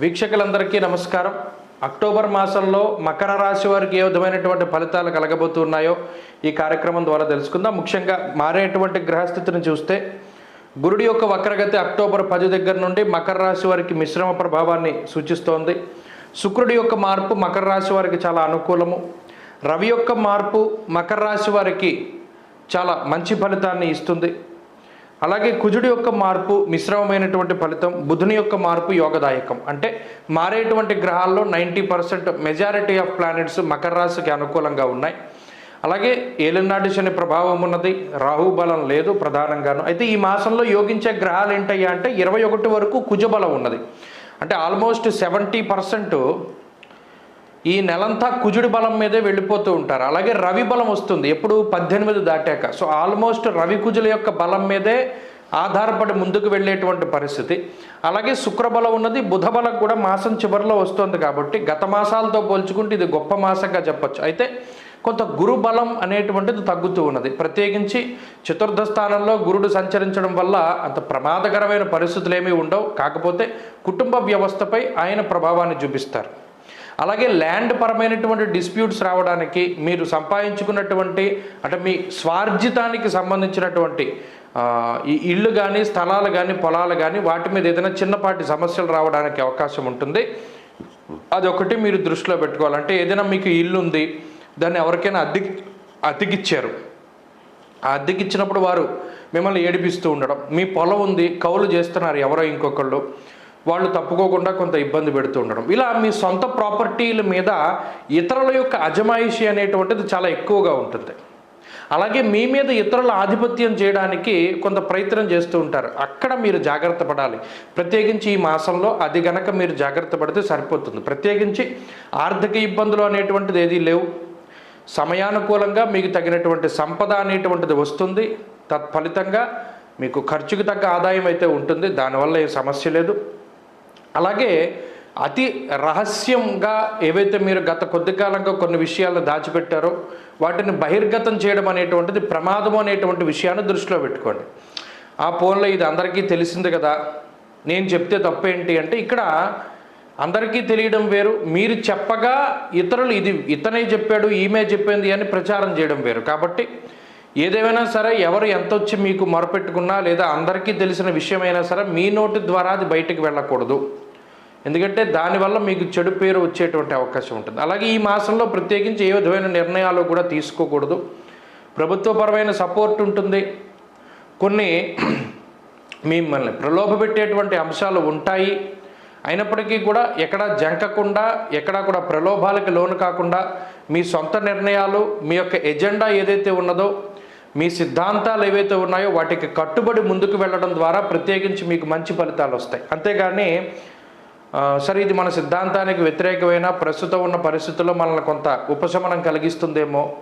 వీక్షకులందరికీ నమస్కారం. అక్టోబర్ మాసంలో మకర రాశి వారికి ఏ విధమైనటువంటి ఫలితాలు కలగబోతున్నాయో ఈ కార్యక్రమం ద్వారా తెలుసుకుందాం. ముఖ్యంగా మారేటువంటి గ్రహస్థితిని చూస్తే గురుడి యొక్క వక్రగతి అక్టోబర్ పది దగ్గర నుండి మకర రాశి వారికి మిశ్రమ ప్రభావాన్ని సూచిస్తోంది. శుక్రుడి యొక్క మార్పు మకర రాశి వారికి చాలా అనుకూలము. రవి యొక్క మార్పు మకర రాశి వారికి చాలా మంచి ఫలితాన్ని ఇస్తుంది. అలాగే కుజుడి యొక్క మార్పు మిశ్రమమైనటువంటి ఫలితం బుధుని యొక్క మార్పు యోగదాయకం. అంటే మారేటువంటి గ్రహాల్లో ninety percent majority of planets Makar రాశికి అనుకూలంగా ఉన్నాయి. అలాగే ఏలినాటి శని ప్రభావం ఉన్నది రాహుబలం లేదు ప్రధానంగాను. అయితే ఈ మాసంలో యోగించే గ్రహాలు ఏంటయ్యా అంటే ఇరవై ఒకటి వరకు కుజబలం ఉన్నది. అంటే ఆల్మోస్ట్ సెవెంటీ పర్సెంట్ ఈ నెలంతా కుజుడి బలం మీదే వెళ్ళిపోతూ ఉంటారు. అలాగే రవి బలం వస్తుంది. ఎప్పుడు పద్దెనిమిది దాటాక. సో ఆల్మోస్ట్ రవి కుజుల యొక్క బలం మీదే ఆధారపడి ముందుకు వెళ్ళేటువంటి పరిస్థితి. అలాగే శుక్రబలం ఉన్నది. బుధబలం కూడా మాసం చివరిలో వస్తుంది కాబట్టి గత మాసాలతో పోల్చుకుంటే ఇది గొప్ప మాసంగా చెప్పచ్చు. అయితే కొంత గురు బలం అనేటువంటిది తగ్గుతూ ఉన్నది. ప్రత్యేకించి చతుర్థ స్థానంలో గురుడు సంచరించడం వల్ల అంత ప్రమాదకరమైన పరిస్థితులు ఏమీ ఉండవు. కాకపోతే కుటుంబ వ్యవస్థపై ఆయన ప్రభావాన్ని చూపిస్తారు. అలాగే ల్యాండ్ పరమైనటువంటి డిస్ప్యూట్స్ రావడానికి మీరు సంపాదించుకున్నటువంటి అంటే మీ స్వార్జితానికి సంబంధించినటువంటి ఈ ఇళ్ళు కానీ స్థలాలు కానీ పొలాలు కానీ వాటి మీద ఏదైనా చిన్నపాటి సమస్యలు రావడానికి అవకాశం ఉంటుంది. అదొకటి మీరు దృష్టిలో పెట్టుకోవాలంటే ఏదైనా మీకు ఇల్లు ఉంది దాన్ని ఎవరికైనా అద్దె అద్దెకిచ్చారు. ఆ అద్దెకిచ్చినప్పుడు వారు మిమ్మల్ని ఏడిపిస్తూ ఉండడం. మీ పొలం ఉంది కౌలు చేస్తున్నారు ఎవరో ఇంకొకళ్ళు. వాళ్ళు తప్పుకోకుండా కొంత ఇబ్బంది పెడుతూ ఉండడం. ఇలా మీ సొంత ప్రాపర్టీల మీద ఇతరుల యొక్క అజమాయిషి అనేటువంటిది చాలా ఎక్కువగా ఉంటుంది. అలాగే మీ మీద ఇతరుల ఆధిపత్యం చేయడానికి కొంత ప్రయత్నం చేస్తూ ఉంటారు. అక్కడ మీరు జాగ్రత్త పడాలి. ప్రత్యేకించి ఈ మాసంలో అది గనక మీరు జాగ్రత్త పడితే సరిపోతుంది. ప్రత్యేకించి ఆర్థిక ఇబ్బందులు అనేటువంటిది ఏదీ లేవు. సమయానుకూలంగా మీకు తగినటువంటి సంపద అనేటువంటిది వస్తుంది. తత్ఫలితంగా మీకు ఖర్చుకు తగ్గ ఆదాయం అయితే ఉంటుంది. దానివల్ల ఏ సమస్య లేదు. అలాగే అతి రహస్యంగా ఏవైతే మీరు గత కొద్ది కాలంగా కొన్ని విషయాలు దాచిపెట్టారో వాటిని బహిర్గతం చేయడం అనేటువంటిది ప్రమాదం అనేటువంటి విషయాన్ని దృష్టిలో పెట్టుకోండి. ఆ ఫోన్లో ఇది అందరికీ తెలిసింది కదా. నేను చెప్తే తప్పేంటి అంటే ఇక్కడ అందరికీ తెలియడం వేరు మీరు చెప్పగా ఇతరులు ఇది ఇతనే చెప్పాడు ఈమె చెప్పింది అని ప్రచారం చేయడం వేరు. కాబట్టి ఏదేమైనా సరే ఎవరు ఎంత వచ్చి మీకు మొరపెట్టుకున్నా లేదా అందరికీ తెలిసిన విషయమైనా సరే మీ నోటి ద్వారా అది బయటికి వెళ్ళకూడదు. ఎందుకంటే దానివల్ల మీకు చెడు పేరు వచ్చేటువంటి అవకాశం ఉంటుంది. అలాగే ఈ మాసంలో ప్రత్యేకించి ఏ విధమైన నిర్ణయాలు కూడా తీసుకోకూడదు. ప్రభుత్వపరమైన సపోర్ట్ ఉంటుంది. కొన్ని మిమ్మల్ని ప్రలోభపెట్టేటువంటి అంశాలు ఉంటాయి. అయినప్పటికీ కూడా ఎక్కడ జంకకుండా ఎక్కడా కూడా ప్రలోభాలకి లోను కాకుండా మీ సొంత నిర్ణయాలు మీ యొక్క ఎజెండా ఏదైతే ఉన్నదో మీ సిద్ధాంతాలు ఏవైతే ఉన్నాయో వాటికి కట్టుబడి ముందుకు వెళ్ళడం ద్వారా ప్రత్యేకించి మీకు మంచి ఫలితాలు వస్తాయి. అంతేగాని సరే ఇది మన సిద్ధాంతానికి వ్యతిరేకమైన ప్రస్తుతం ఉన్న పరిస్థితుల్లో మనల్ని కొంత ఉపశమనం కలిగిస్తుందేమో.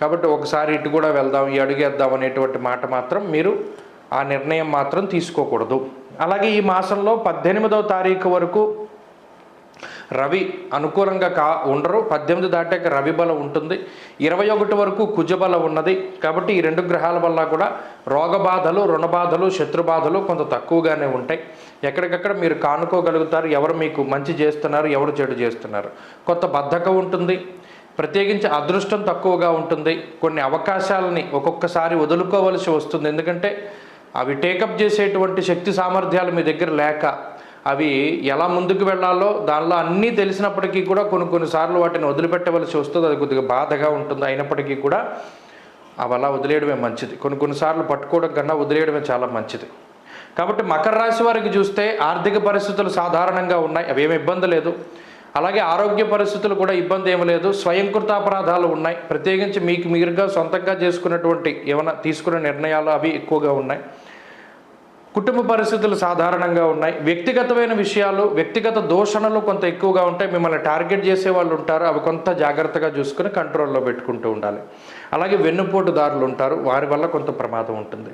కాబట్టి ఒకసారి ఇటు కూడా వెళ్దాం ఈ అడుగేద్దాం అనేటువంటి మాట మాత్రం మీరు ఆ నిర్ణయం మాత్రం తీసుకోకూడదు. అలాగే ఈ మాసంలో పద్దెనిమిదవ తారీఖు వరకు రవి అనుకూలంగా కా ఉండరు. పద్దెనిమిది దాటాక రవి బలం ఉంటుంది. ఇరవై ఒకటి వరకు కుజబలం ఉన్నది. కాబట్టి ఈ రెండు గ్రహాల వల్ల కూడా రోగబాధలు రుణబాధలు శత్రుబాధలు కొంత తక్కువగానే ఉంటాయి. ఎక్కడికక్కడ మీరు కానుకోగలుగుతారు. ఎవరు మీకు మంచి చేస్తున్నారు ఎవరు చెడు చేస్తున్నారు. కొత్త బద్ధకం ఉంటుంది. ప్రత్యేకించి అదృష్టం తక్కువగా ఉంటుంది. కొన్ని అవకాశాలని ఒక్కొక్కసారి వదులుకోవలసి వస్తుంది. ఎందుకంటే అవి టేకప్ చేసేటువంటి శక్తి సామర్థ్యాలు మీ దగ్గర లేక అవి ఎలా ముందుకు వెళ్ళాలో దానిలో అన్నీ తెలిసినప్పటికీ కూడా కొన్ని కొన్నిసార్లు వాటిని వదిలిపెట్టవలసి వస్తుంది. అది కొద్దిగా బాధగా ఉంటుంది. అయినప్పటికీ కూడా అవి అలా వదిలేయడమే మంచిది. కొన్ని కొన్నిసార్లు పట్టుకోవడం కన్నా వదిలేయడమే చాలా మంచిది. కాబట్టి మకర రాశి వారికి చూస్తే ఆర్థిక పరిస్థితులు సాధారణంగా ఉన్నాయి. అవి ఏమి ఇబ్బంది లేదు. అలాగే ఆరోగ్య పరిస్థితులు కూడా ఇబ్బంది ఏమి లేదు. స్వయంకృత అపరాధాలు ఉన్నాయి. ప్రత్యేకించి మీకు మీరుగా సొంతంగా చేసుకున్నటువంటి ఏమైనా తీసుకునే నిర్ణయాలు అవి ఎక్కువగా ఉన్నాయి. కుటుంబ పరిస్థితులు సాధారణంగా ఉన్నాయి. వ్యక్తిగతమైన విషయాలు వ్యక్తిగత దోషణలు కొంత ఎక్కువగా ఉంటాయి. మిమ్మల్ని టార్గెట్ చేసే వాళ్ళు ఉంటారు. అవి కొంత జాగ్రత్తగా చూసుకుని కంట్రోల్లో పెట్టుకుంటూ ఉండాలి. అలాగే వెన్నుపోటుదారులు ఉంటారు. వారి వల్ల కొంత ప్రమాదం ఉంటుంది.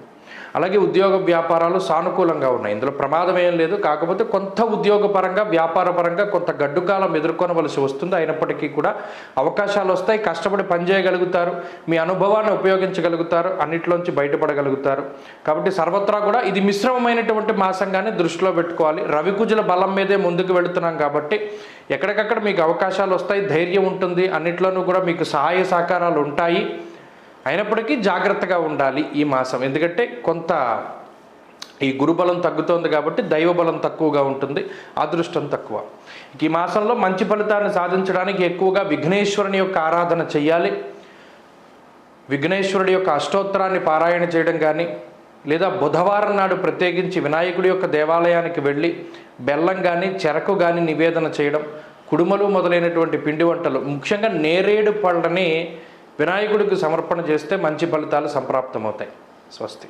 అలాగే ఉద్యోగ వ్యాపారాలు సానుకూలంగా ఉన్నాయి. ఇందులో ప్రమాదం ఏం లేదు. కాకపోతే కొంత ఉద్యోగపరంగా వ్యాపారపరంగా కొంత గడ్డుకాలం ఎదుర్కొనవలసి వస్తుంది. అయినప్పటికీ కూడా అవకాశాలు వస్తాయి. కష్టపడి పనిచేయగలుగుతారు మీ అనుభవాన్ని ఉపయోగించగలుగుతారు. అన్నిట్లోంచి బయటపడగలుగుతారు. కాబట్టి సర్వత్రా కూడా ఇది మిశ్రమమైనటువంటి మాసంగానే దృష్టిలో పెట్టుకోవాలి. రవికుజుల బలం మీదే ముందుకు వెళుతున్నాం కాబట్టి ఎక్కడికక్కడ మీకు అవకాశాలు వస్తాయి. ధైర్యం ఉంటుంది. అన్నిట్లోనూ కూడా మీకు సహాయ సహకారాలు ఉంటాయి. అయినప్పటికీ జాగ్రత్తగా ఉండాలి ఈ మాసం. ఎందుకంటే కొంత ఈ గురుబలం తగ్గుతోంది కాబట్టి దైవబలం తక్కువగా ఉంటుంది అదృష్టం తక్కువ. ఈ మాసంలో మంచి ఫలితాన్ని సాధించడానికి ఎక్కువగా విఘ్నేశ్వరుని యొక్క ఆరాధన చెయ్యాలి. విఘ్నేశ్వరుడి యొక్క అష్టోత్తరాన్ని పారాయణ చేయడం కానీ లేదా బుధవారం నాడు ప్రత్యేకించి వినాయకుడి యొక్క దేవాలయానికి వెళ్ళి బెల్లం కానీ చెరకు కానీ నివేదన చేయడం కుడుమలు మొదలైనటువంటి పిండి వంటలు ముఖ్యంగా నేరేడు పళ్ళని వినాయకుడికి సమర్పణ చేస్తే మంచి ఫలితాలు సంప్రాప్తమవుతాయి. స్వస్తి.